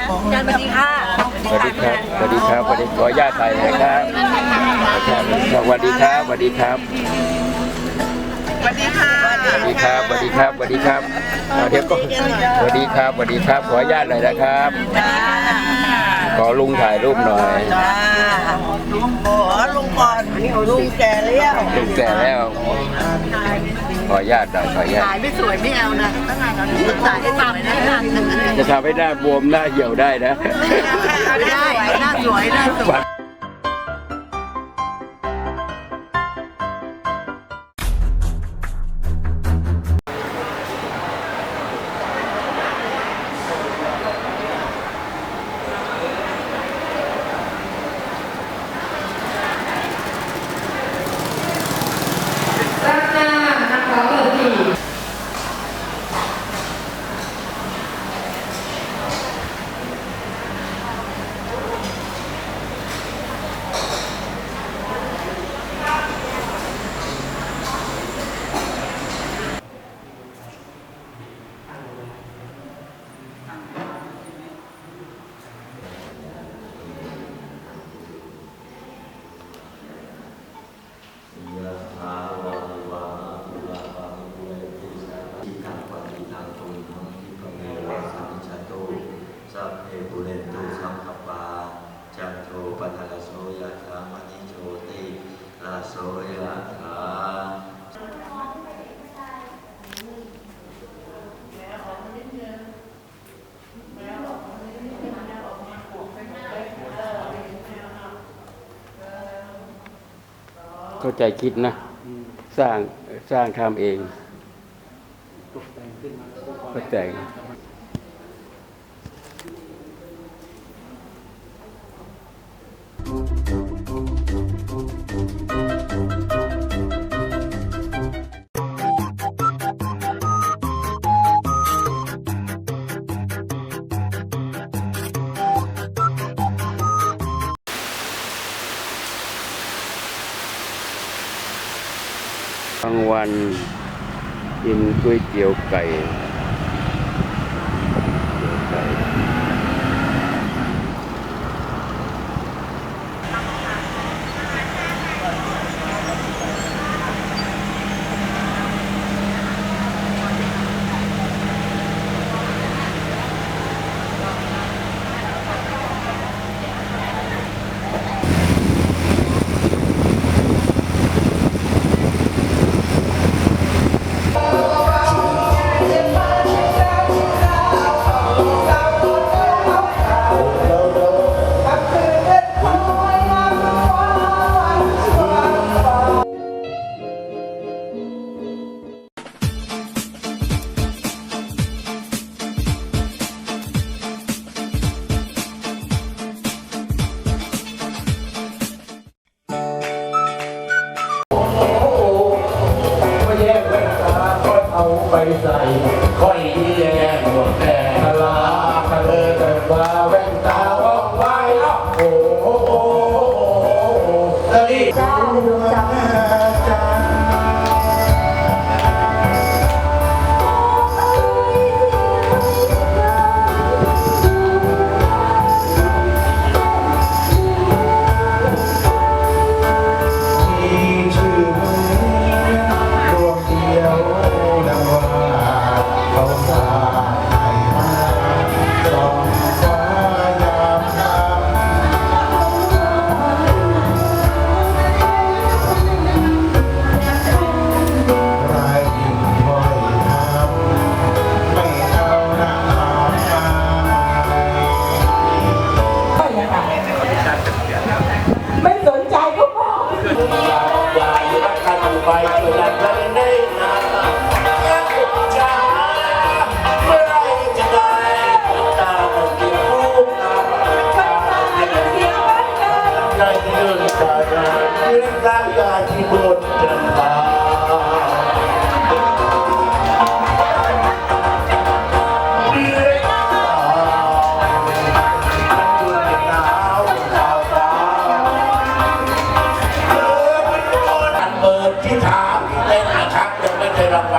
เขาไปนั่งแทนสวัสดีค่ะสวัสดีครับ สวัสดีครับ สวัสดีขออนุญาตถ่ายนะครับ สวัสดีครับ สวัสดีครับ ดีครับสวัสดีครับสวัสดีครับอ่าเดี๋ยวก็สวัสดีครับสวัสดีครับขออนุญาตหน่อยนะครับจ้าขอลุงถ่ายรูปหน่อยจ้าลุงก่อนลุงก่อนลุงแก่แล้วลุงแก่แล้ว ขออนุญาตหน่อยขออนุญาตถ่ายไม่สวยไม่เอานะถ่ายให้สวยนะจะทำให้หน้าบวมหน้าเหี่ยวได้นะได้หน้าสวยหน้าสวย โสยะถาเข้าใจคิดนะ สร้างสร้างทำเองก็แต่ง กลางวันกินก๋วยเตี๋ยวไก่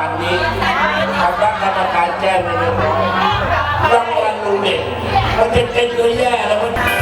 วันนี้ทางด้านกรรมการแจ้งเลยนะครับรางวัลลุงเด็กมันจะเป็นตัวแย่แล้วมัน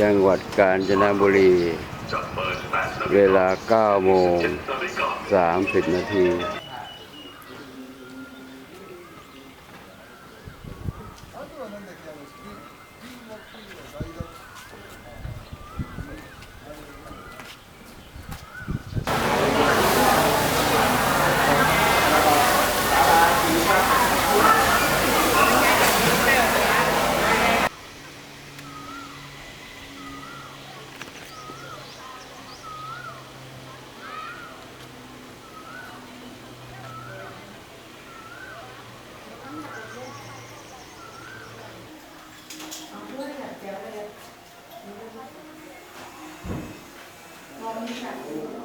จังหวัดกาญจนบุรี เวลา9โมง30นาที เ